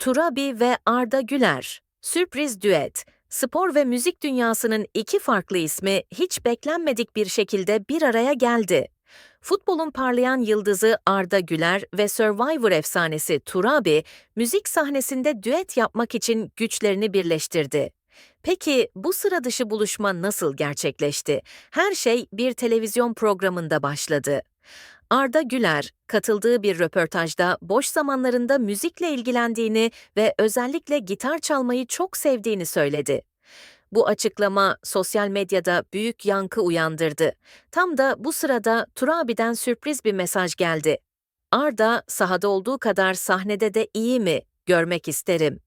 Turabi ve Arda Güler. Sürpriz düet. Spor ve müzik dünyasının iki farklı ismi hiç beklenmedik bir şekilde bir araya geldi. Futbolun parlayan yıldızı Arda Güler ve Survivor efsanesi Turabi, müzik sahnesinde düet yapmak için güçlerini birleştirdi. Peki bu sıra dışı buluşma nasıl gerçekleşti? Her şey bir televizyon programında başladı. Arda Güler, katıldığı bir röportajda boş zamanlarında müzikle ilgilendiğini ve özellikle gitar çalmayı çok sevdiğini söyledi. Bu açıklama sosyal medyada büyük yankı uyandırdı. Tam da bu sırada Turabi'den sürpriz bir mesaj geldi. Arda, sahada olduğu kadar sahnede de iyi mi? Görmek isterim.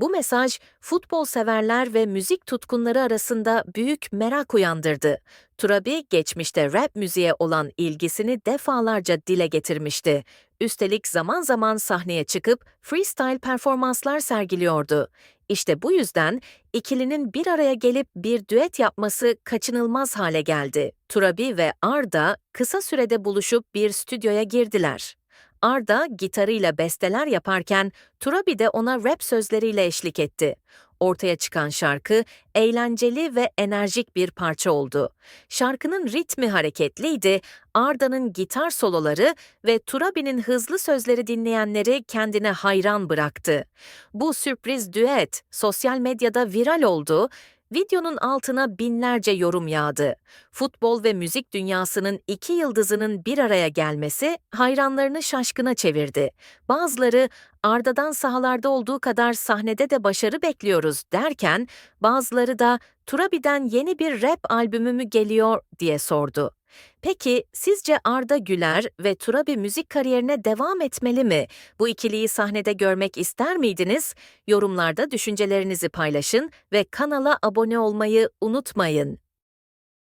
Bu mesaj futbol severler ve müzik tutkunları arasında büyük merak uyandırdı. Turabi geçmişte rap müziğe olan ilgisini defalarca dile getirmişti. Üstelik zaman zaman sahneye çıkıp freestyle performanslar sergiliyordu. İşte bu yüzden ikilinin bir araya gelip bir düet yapması kaçınılmaz hale geldi. Turabi ve Arda kısa sürede buluşup bir stüdyoya girdiler. Arda gitarıyla besteler yaparken Turabi de ona rap sözleriyle eşlik etti. Ortaya çıkan şarkı eğlenceli ve enerjik bir parça oldu. Şarkının ritmi hareketliydi, Arda'nın gitar soloları ve Turabi'nin hızlı sözleri dinleyenleri kendine hayran bıraktı. Bu sürpriz düet sosyal medyada viral oldu Videonun altına binlerce yorum yağdı. Futbol ve müzik dünyasının iki yıldızının bir araya gelmesi hayranlarını şaşkına çevirdi. Bazıları Arda'dan sahalarda olduğu kadar sahnede de başarı bekliyoruz derken bazıları da Turabi'den yeni bir rap albümü mü geliyor diye sordu. Peki sizce Arda Güler ve Turabi müzik kariyerine devam etmeli mi? Bu ikiliyi sahnede görmek ister miydiniz? Yorumlarda düşüncelerinizi paylaşın ve kanala abone olmayı unutmayın.